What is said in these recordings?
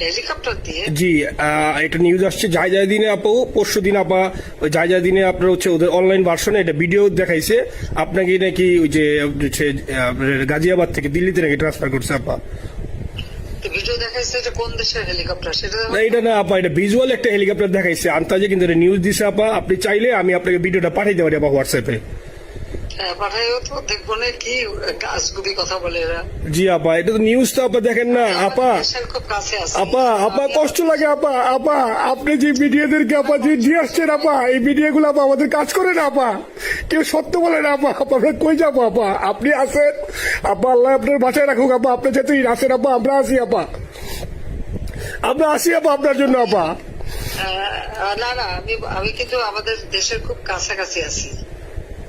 Helicopter দিয়ে? জি একটা news আসছে যাই যাই দিনে আপু পরশু দিন আপা যাই যাই দিনে আপনার হচ্ছে ওদের অনলাইন ভার্সনে এটা ভিডিও দেখাইছে। আপনাকে নাকি ওই যে গাজিয়াবাদ থেকে দিল্লিতে নাকি ট্রান্সফার করছে আপা। ভিডিও দেখাইছে এটা কোন দেশের হেলিকপ্টার সেটা না এটা না আপা এটা ভিজুয়াল একটা হেলিকপ্টার দেখাইছে। আন্তাজে কিন্তু এটা নিউজ দিছে আপা। আপনি চাইলে আমি আপনাকে ভিডিওটা পাঠিয়ে দেবো আপা হোয়াটসঅ্যাপে জি আপা এটা তো নিউজ তো আপা দেখেন না আপা। আমাদের দেশের খুব কাছে আছে। আপা আপা কষ্ট লাগে আপা আপা আপনি যে মিডিয়াদেরকে আপা যে দিয়ে আসছেন আপা এই মিডিয়া আপা আমাদের কাজ করে না আপা। কেউ সত্য বলে না আপা আপা আমরা কই যাব আপা? আপনি আছেন? আপা আল্লাহ আপনার বাঁচায় রাখুক আপা আপনি যেহেতু আছেন আপা আমরা আছি আপা। আমরা আসি আপা আপনার জন্য আপা। না না আমি আমি কিন্তু আমাদের দেশের খুব কাছাকাছি আছি।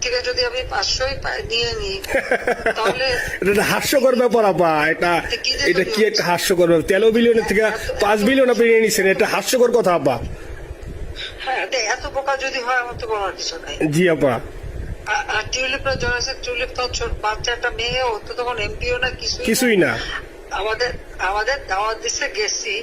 থেকে যদি আমি পাঁচশোই নিয়ে নিই তাহলে এটা হাস্যকর ব্যাপার আপা। এটা এটা কি একটা হাস্যকর ব্যাপার? তেরো বিলিয়নের থেকে পাঁচ বিলিয়ন আপনি নিয়ে নিচ্ছেন এটা হাস্যকর কথা আপা। হ্যাঁ এত- যদি হয় আমার তো বলার কিছু নাই। জি আপা। আর টিউলিপরা জড়াইছে টিউলিপ তো ছোট বাচ্চা একটা মেয়ে ও তো তখন এমপিও না। কিছুই না। আমাদের আমাদের দাওয়াত দিচ্ছে গেছি।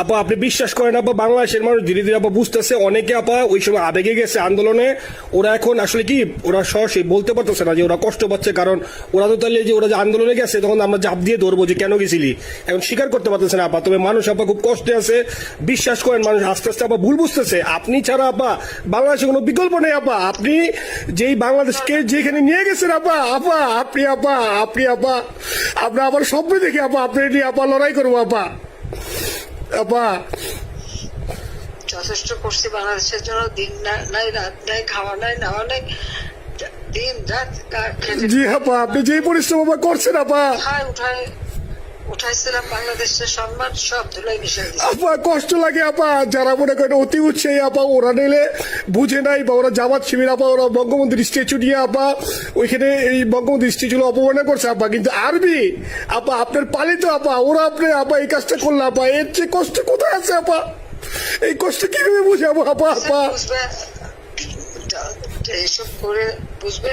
আপা, আপনি বিশ্বাস করেন আপা, বাংলাদেশের মানুষ ধীরে ধীরে আপা বুঝতেছে। অনেকে আপা ওই সময় আবেগে গেছে আন্দোলনে। ওরা এখন আসলে কি, ওরা সরাসরি বলতে পারতেছে না যে ওরা কষ্ট পাচ্ছে, কারণ ওরা তো তাহলে যে ওরা যে আন্দোলনে গেছে, তখন আমরা জাপ দিয়ে ধরবো যে কেন গেছিলি। এখন স্বীকার করতে পারতেছে না আপা, তবে মানুষ আপা খুব কষ্টে আছে। বিশ্বাস করেন মানুষ আস্তে আস্তে আপা ভুল বুঝতেছে। আপনি ছাড়া আপা বাংলাদেশে কোনো বিকল্প নেই আপা। আপনি যেই বাংলাদেশকে যেখানে নিয়ে গেছেন আপা আপা আপনি আপা আপনি আপা আমরা আবার স্বপ্ন দেখি আপা আপনি নিয়ে আপা লড়াই করব আপা। আপা। যথেষ্ট করছি বাংলাদেশের জন্য দিন নাই রাত নাই খাওয়া নাই নাওয়া নাই দিন রাত জি আপা আপনি যে পরিশ্রম করছেন আপা। উঠায় উঠাইছিলাম বাংলাদেশের সম্মান সব ধুলাই মিশে আপা কষ্ট লাগে আপা। যারা মনে করেন অতি উৎসাহী আপা ওরা নিলে বুঝে নাই বা ওরা জামাত শিবির আপা ওরা বঙ্গবন্ধুর স্ট্যাচু নিয়ে আপা ওইখানে এই বঙ্গবন্ধুর করছে আপা। কিন্তু আরবি আপা আপনার পালিত আপা ওরা আপনি আপা এই কাজটা করল আপা এর চেয়ে কষ্ট কোথায় আছে আপা? এই কষ্ট কীভাবে বুঝাবো আপা? আপা এইসব করে বুঝবে।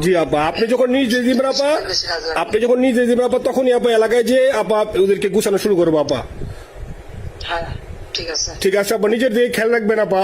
জি আপা আপনি যখন নিজ দিবেন আপা আপনি যখন নিজ দিয়ে দিবেন আপা তখনই আপা এলাকায় যে আপা ওদেরকে গুছানো শুরু করব আপা। হ্যাঁ ঠিক আছে। আপনার আছে আপা নিজের দিকে খেয়াল রাখবেন আপা।